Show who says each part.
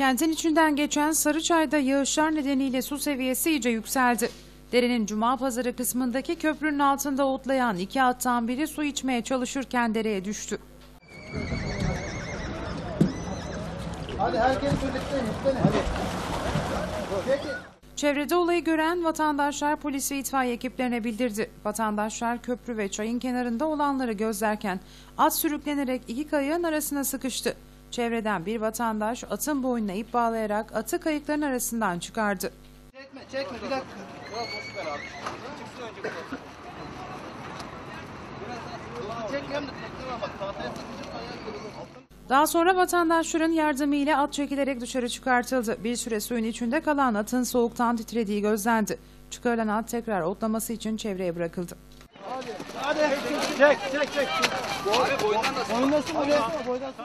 Speaker 1: Kentin içinden geçen Sarıçay'da yağışlar nedeniyle su seviyesi iyice yükseldi. Derenin Cuma Pazarı kısmındaki köprünün altında otlayan iki attan biri su içmeye çalışırken dereye düştü.
Speaker 2: Hadi herkes birlikte yüklenin. Hadi. Peki.
Speaker 1: Çevrede olayı gören vatandaşlar polis ve itfaiye ekiplerine bildirdi. Vatandaşlar köprü ve çayın kenarında olanları gözlerken at sürüklenerek iki kayığın arasına sıkıştı. Çevreden bir vatandaş atın boynuna ip bağlayarak atı kayıkların arasından çıkardı.
Speaker 2: Çekme, çekme bir dakika.
Speaker 1: Daha sonra vatandaşların yardımıyla at çekilerek dışarı çıkartıldı. Bir süre suyun içinde kalan atın soğuktan titrediği gözlendi. Çıkarılan at tekrar otlaması için çevreye bırakıldı.
Speaker 2: Hadi. Hadi. Çek, çek, çek. Boy, boyndan da. Boynasın, boynasın, boynasın.